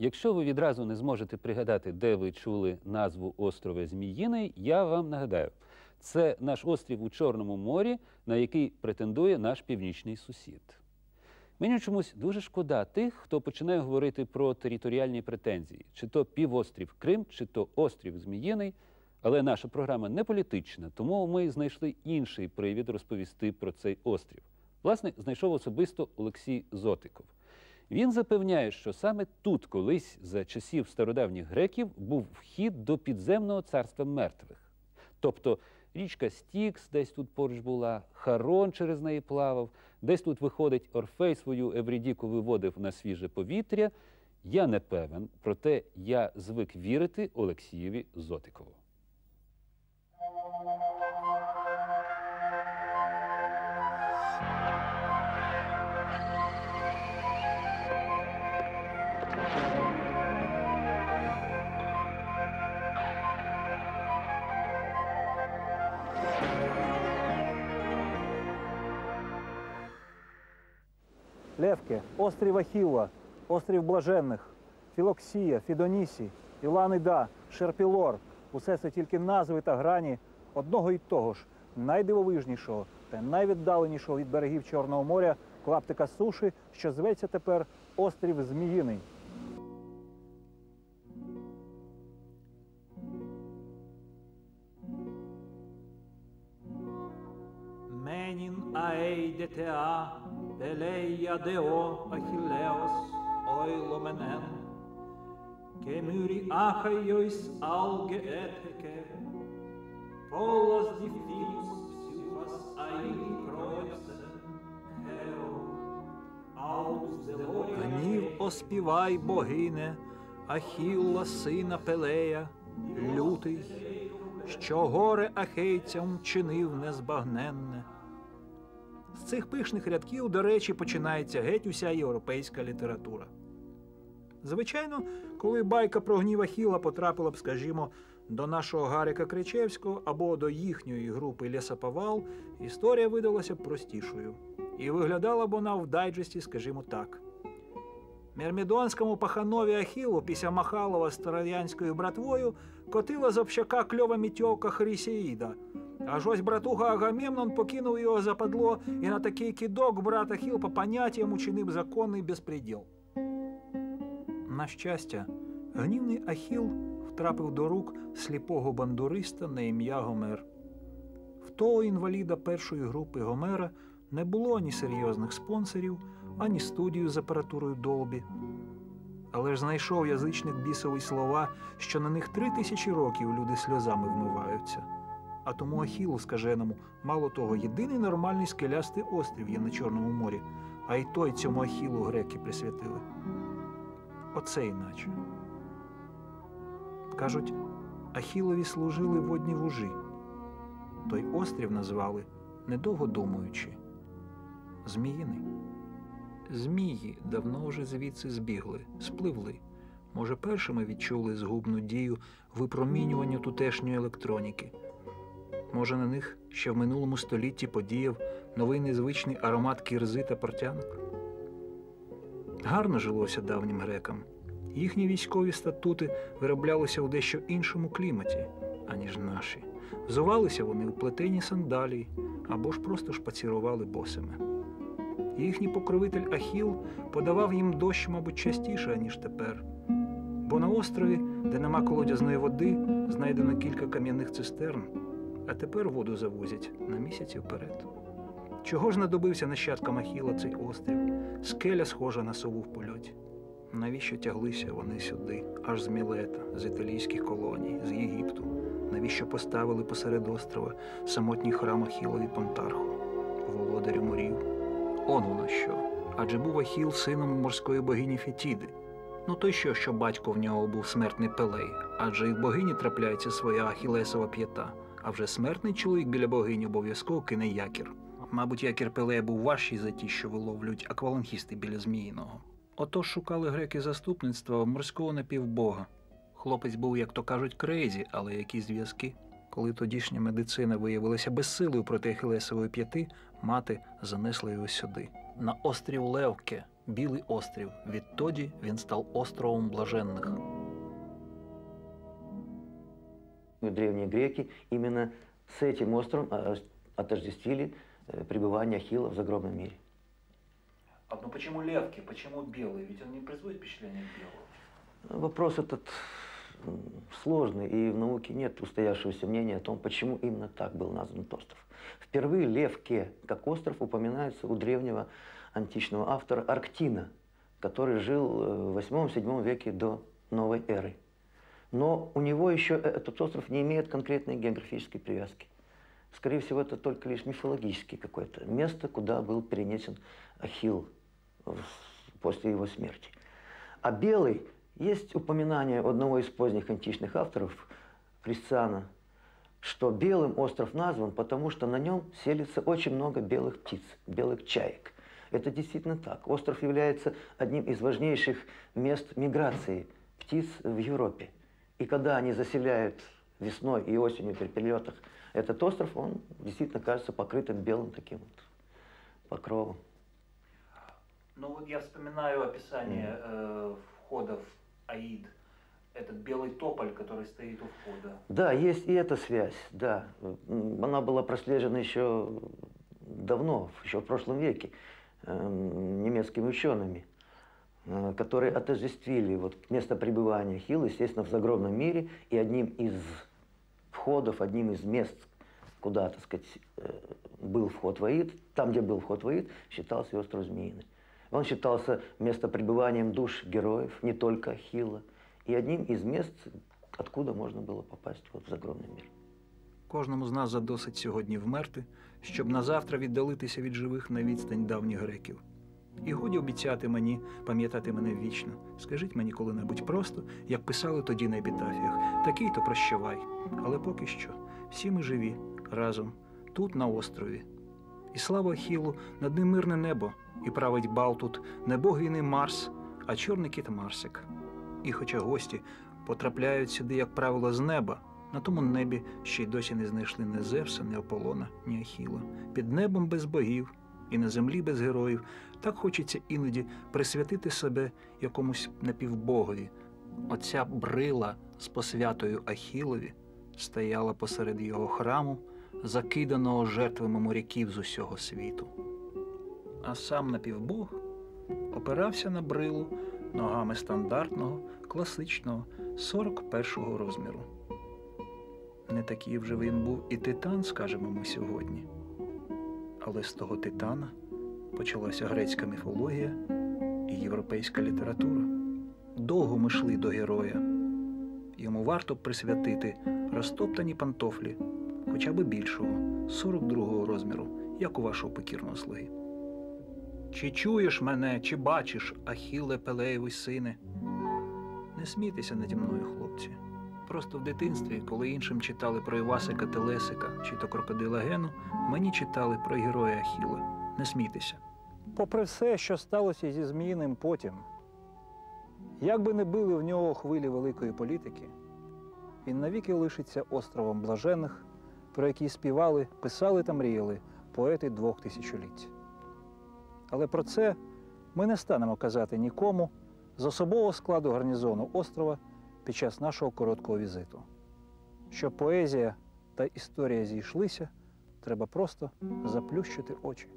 Якщо ви відразу не зможете пригадати, де ви чули назву острова Зміїний, я вам нагадаю, це наш острів у Чорному морі, на який претендує наш північний сусід. Мені чомусь дуже шкода тих, хто починає говорити про територіальні претензії, чи то півострів Крим, чи то острів Зміїний. Але наша програма не політична, тому ми знайшли інший привід розповісти про цей острів. Власне, знайшов особисто Олексій Зотиков. Він запевняє, що саме тут колись за часів стародавніх греків був вхід до підземного царства мертвих. Тобто річка Стікс десь тут поруч була, Харон через неї плавав, десь тут виходить Орфей свою Еврідіку виводив на свіже повітря. Я не певен, проте я звик вірити Олексієві Зотикову. Левке, острів Ахілла, острів Блаженних, Філоксія, Фідонісі, Іланида, Шерпілор усе це тільки назви та грані одного і того ж найдивовижнішого та найвіддаленішого від берегів Чорного моря клаптика суші, що зветься тепер острів Зміїний. Менін Аейдетеа Peleia Deo Achilleos, oilomenen, que muri achaios alge eteke, polos difimus psiuas aini proepsen, heo, audus delorium... Гнів оспівай, богине, Ахілла, сина Пелея, лютий, що горе ахейцям чинив незбагненно. Цих пишних рядків, до речі, починається геть уся європейська література. Звичайно, коли байка про гнів Ахіла потрапила б, скажімо, до нашого Гарика Кричевського або до їхньої групи Лісоповал, історія видалася б простішою. І виглядала б вона в дайджесті, скажімо так. Мермідонському паханові Ахілу після Махалова з троянською братвою котила з общака кльова мітьовка Хрісеїда. Аж ось братуга Агамемнон покинув його западло, і на такий кидок брат Ахіл по поняттям учинив законний безпреділ. На щастя, гнівний Ахіл втрапив до рук сліпого бандуриста на ім'я Гомер. В того інваліда першої групи Гомера не було ані серйозних спонсорів, ані студію з апаратурою Долбі. Але ж знайшов язичник бісові слова, що на них три тисячі років люди сльозами вмиваються. А тому Ахілу скаженому, мало того, єдиний нормальний скелястий острів є на Чорному морі, а й той цьому Ахілу греки присвятили. Оце іначе. Кажуть, Ахілові служили водні вужі. Той острів назвали, недовго думаючи, Зміїний. Змії давно вже звідси збігли, спливли. Може, першими відчули згубну дію випромінювання тутешньої електроніки. Може, на них ще в минулому столітті подіяв новий незвичний аромат кірзи та портянок? Гарно жилося давнім грекам. Їхні військові статути вироблялися у дещо іншому кліматі, аніж наші. Взувалися вони у плетені сандалії або ж просто шпацірували босими. Їхній покровитель Ахіл подавав їм дощ, мабуть, частіше, ніж тепер. Бо на острові, де нема колодязної води, знайдено кілька кам'яних цистерн, а тепер воду завозять на місяці вперед. Чого ж надобився нащадкам Ахіла цей острів? Скеля схожа на сову в польоті. Навіщо тяглися вони сюди, аж з Мілета, з італійських колоній, з Єгипту? Навіщо поставили посеред острова самотній храм Ахілові Понтарху, володарю морів? Он воно що. Адже був Ахіл сином морської богині Фетіди. Ну то й що, що батько в нього був смертний Пелей, адже і в богині трапляється своя Ахілесова п'ята, а вже смертний чоловік біля богині обов'язково кине якір. Мабуть, якір Пелея був важчий за ті, що виловлюють аквалангісти біля Зміїного. Отож шукали греки заступництва морського напівбога. Хлопець був, як то кажуть, крейзі, але які зв'язки. Коли тодішня медицина виявилася безсилою проти Ахілесової п'яти, мати занесла його сюди, на острів Левке, Білий острів. Відтоді він став островом блаженних. Древние греки именно с этим островом а, отождествили э, пребывание Ахилла в загробном мире. А ну почему левки, почему белые? Ведь он не производит впечатление белого. Вопрос этот сложный, и в науке нет устоявшегося мнения о том, почему именно так был назван этот остров. Впервые Левке как остров упоминается у древнего античного автора Арктина, который жил э, в 8-7 веке до новой эры. Но у него еще э- этот остров не имеет конкретной географической привязки. Скорее всего, это только лишь мифологический какое-то место, куда был перенесен Ахилл в- после его смерти. А белый, есть упоминание одного из поздних античных авторов, Кристиана, что белым остров назван, потому что на нем селится очень много белых птиц, белых чаек. Это действительно так. Остров является одним из важнейших мест миграции птиц в Европе. И когда они заселяют весной и осенью при перелетах этот остров, он действительно кажется покрытым белым таким вот покровом. Ну вот я вспоминаю описание э, входа в Аид. Этот белый тополь, который стоит у входа. Да, есть и эта связь, да. Она была прослежена еще давно, еще в прошлом веке, эм, немецкими учеными, э, которые отождествили вот место пребывания Хилла, естественно, в загробном мире, и одним из входов, одним из мест, куда, так сказать, э, был вход в Аид, там, где был вход в Аид, считался и остров Змеиный. Он считался местопребыванием душ героев, не только Ахилла, и одним из мест, откуда можно было попасть вот в загробный мир. Кожному з нас задосить сьогодні вмерти, щоб назавтра віддалитися від живих на відстань давніх греків. І годі обіцяти мені пам'ятати мене вічно. Скажіть мені коли-небудь просто, як писали тоді на епітафіях, такий то прощавай. Але поки що всі ми живі разом, тут, на острові. І слава Ахілу, над ним мирне небо, і править бал тут не бог війни Марс, а чорний кіт Марсик. І хоча гості потрапляють сюди, як правило, з неба, на тому небі ще й досі не знайшли ні Зевса, ні Аполлона, ні Ахіла. Під небом без богів і на землі без героїв. Так хочеться іноді присвятити себе якомусь напівбогові. Оця брила з посвятою Ахілові стояла посеред його храму, закиданого жертвами моряків з усього світу. А сам напівбог опирався на брилу ногами стандартного, класичного 41-го розміру. Не такий вже він був і титан, скажемо ми сьогодні. Але з того титана почалася грецька міфологія і європейська література. Довго ми йшли до героя. Йому варто присвятити розтоптані пантофлі, хоча б більшого, 42-го розміру, як у вашого покірного слуги. Чи чуєш мене, чи бачиш, Ахіле Пелеєвий сине? Не смійтеся наді мною, хлопці. Просто в дитинстві, коли іншим читали про Івасика Телесика чи то крокодила Гену, мені читали про героя Ахіла. Не смійтеся. Попри все, що сталося зі Зміїним потім, як би не били в нього хвилі великої політики, він навіки лишиться островом блажених, про який співали, писали та мріяли поети двох тисячоліть. Але про це ми не станемо казати нікому з особового складу гарнізону острова під час нашого короткого візиту. Щоб поезія та історія зійшлися, треба просто заплющити очі.